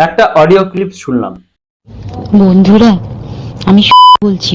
একটা audio clip শুনলাম বন্ধুরা আমি বলছি।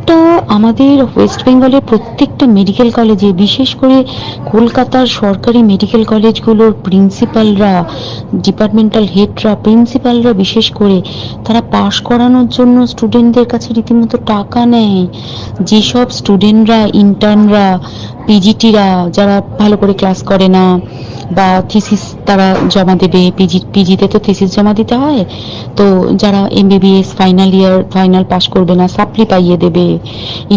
প্রত্যেকটা আমাদের ওয়েস্ট বেঙ্গলের প্রত্যেকটা মেডিকেল কলেজে বিশেষ করে কলকাতার সরকারি মেডিকেল কলেজগুলোর প্রিন্সিপালরা ডিপার্টমেন্টাল হেডরা প্রিন্সিপালরা বিশেষ করে, তারা পাশ করানোর জন্য স্টুডেন্টদের কাছে রীতিমতো টাকা নেয়। যেসব স্টুডেন্টরা ইন্টার্নরা পিজিটিরা যারা ভালো করে ক্লাস করে না, বা থিসিস তারা জমা দেবে পিজি পিজিতে তো থিসিস জমা দিতে হয়, তো যারা MBBS final year final pass করবে না সাপ্লি পাইয়ে দেবে।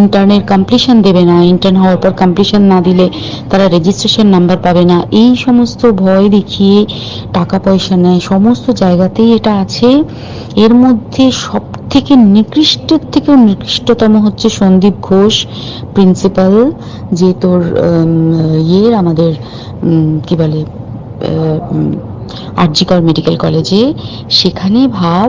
ইন্টার্নের কমপ্লিশন দেবে না ইন্টার্ন হওয়ার পর কমপ্লিশন না দিলে তারা রেজিস্ট্রেশন নাম্বার পাবে না। এই সমস্ত ভয় দেখিয়ে টাকা পয়সা নেয়, সমস্ত জায়গাতেই এটা আছে। এর মধ্যে সব থেকে নিকৃষ্টের থেকেও নিকৃষ্টতম হচ্ছে সন্দীপ ঘোষ প্রিন্সিপাল যে তোর ইয়ের আমাদের কি বলে আরজিকর মেডিকেল কলেজে সেখানে ভাব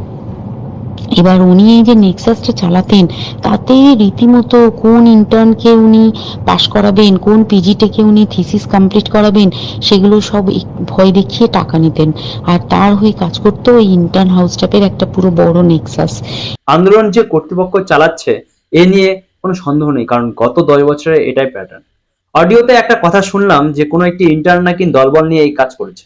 এবার উনি এই যে নেক্সাসটা চালাতেন, তাতে রীতিমতো কোন ইন্টার্নকে উনি পাশ করাবেন, কোন পিজিটেকে উনি থিসিস কমপ্লিট করাবেন, সেগুলো সব ভয় দেখিয়ে টাকা নিতেন। আর তার হয়ে কাজ করতো ওই ইন্টার্ন হাউস স্টাফের একটা পুরো বড় নেক্সাস আন্দোলন যে কর্তৃপক্ষ চালাচ্ছে, এ নিয়ে কোনো সন্দেহ নেই, কারণ গত দশ বছরে এটাই প্যাটার্ন অডিওতে একটা কথা শুনলাম যে কোনো একটি ইন্টার্ন নাকি দলবল নিয়ে এই কাজ করেছে।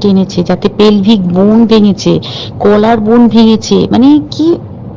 টেনেছে যাতে পেলভিক বোন ভেঙেছে কলার বোন ভেঙেছে মানে কি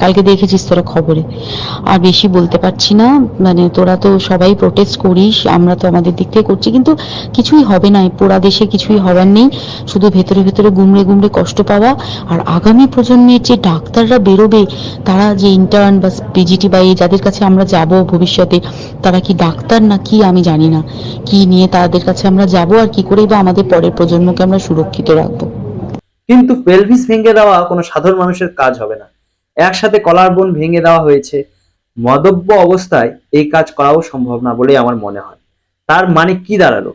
কালকে দেখেছিস তোরা খবরে। আর বেশি বলতে পারছি না মানে তোরা তো সবাই প্রোটেস্ট করিস, আমরা তো আমাদের দিক থেকে করছি, কিন্তু কিছুই হবে না পোড়া দেশে কিছুই হবার নেই, শুধু ভেতরে ভেতরে গুমড়ে গুমড়ে কষ্ট পাওয়া, আর আগামী প্রজন্মের যে ডাক্তাররা বেরোবে, তারা যে ইন্টার্ন বা পিজিটি বা এই যাদের কাছে আমরা যাব ভবিষ্যতে, তারা কি ডাক্তার না কি আমি জানি না। কি নিয়ে তাদের কাছে আমরা যাব আর কি করে বা আমাদের পরের প্রজন্মকে আমরা সুরক্ষিত রাখব। কিন্তু পেলভিস ভেঙে দেওয়া কোনো সাধারণ মানুষের কাজ হবে না। একসাথে কলার বোন ভেঙে দেওয়া হয়েছে। মদব্য অবস্থায় এই কাজ করাও সম্ভব না বলেই আমার মনে হয়। তার মানে কি দাঁড়াল?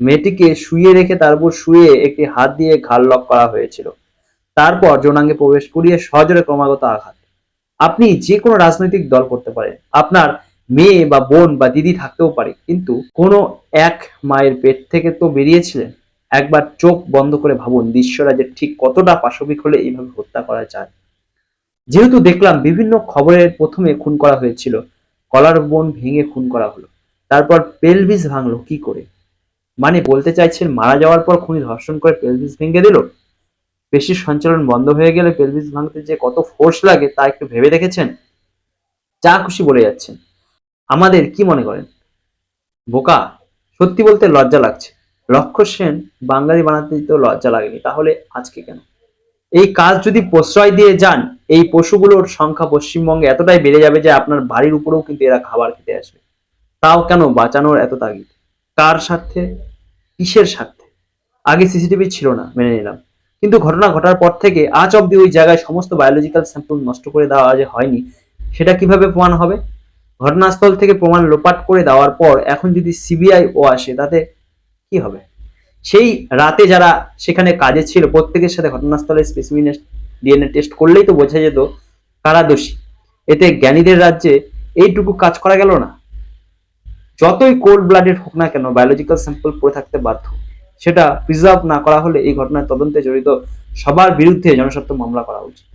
মেয়েটিকে শুয়ে রেখে তার উপর শুয়ে একটি হাত দিয়ে ঘাড় লক করা হয়েছিল। তারপর যৌনাঙ্গে প্রবেশ করিয়ে সজোরে ক্রমাগত আঘাত। আপনি যে কোনো রাজনৈতিক দল করতে পারেন। আপনার মেয়ে বা বোন বা দিদি থাকতেও পারে, কিন্তু কোনো এক মায়ের পেট থেকে তো বেরিয়েছিলেন? একবার চোখ বন্ধ করে ভাবুন দৃশ্যরা যে ঠিক কতটা পাশবিক হলে এইভাবে হত্যা করা যায়। যেহেতু দেখলাম বিভিন্ন খবরের প্রথমে খুন করা হয়েছিল, কলার বোন ভেঙে খুন করা হলো, তারপর পেলভিস ভাঙলো কি করে? মানে বলতে চাইছেন মারা যাওয়ার পর খুনি ধর্ষণ করে পেলভিস ভেঙে দিল? পেশির সঞ্চালন বন্ধ হয়ে গেলে পেলভিস ভাঙতে যে কত ফোর্স লাগে তা একটু ভেবে দেখেছেন? যা খুশি বলে যাচ্ছেন। আমাদের কি মনে করেন? বোকা, সত্যি বলতে লজ্জা লাগছে। লক্ষ্য সেন বাঙালি বানাতে তো লজ্জা লাগেনি, তাহলে আজকে কেন? এই কাজ যদি প্রশ্রয় দিয়ে যান, এই পশুগুলোর সংখ্যা পশ্চিমবঙ্গে এতটাই বেড়ে যাবে যে আপনার বাড়ির উপরেও কিন্তু এরা খাবার খেতে আসবে। তাও কেন বাঁচানোর এত তাগিদ? কার স্বার্থে? কিসের স্বার্থে? আগে সিসিটিভি ছিল না, মেনে নিলাম। কিন্তু ঘটনা ঘটার পর থেকে আজ অব্দি ওই জায়গায় সমস্ত বায়োলজিক্যাল স্যাম্পল নষ্ট করে দেওয়া যে হয়নি, সেটা কীভাবে প্রমাণ হবে? ঘটনাস্থল থেকে প্রমাণ লোপাট করে দেওয়ার পর এখন যদি সিবিআই ও আসে, তাতে কি হবে? সেই রাতে যারা সেখানে কাজে ছিল, প্রত্যেকের সাথে ঘটনাস্থলে স্পেসিমিন ডিএনএ টেস্ট করলেই তো বোঝা যেত কারা দোষী। এতে জ্ঞানীদের রাজ্যে এইটুকু কাজ করা গেল না। যতই কোল্ড ব্লাডেড হোক না কেন বায়োলজিক্যাল স্যাম্পল পড়ে থাকতে বাধ্য। সেটা প্রিজার্ভ না করা হলে এই ঘটনার তদন্তে জড়িত সবার বিরুদ্ধে জনস্বার্থ মামলা করা উচিত।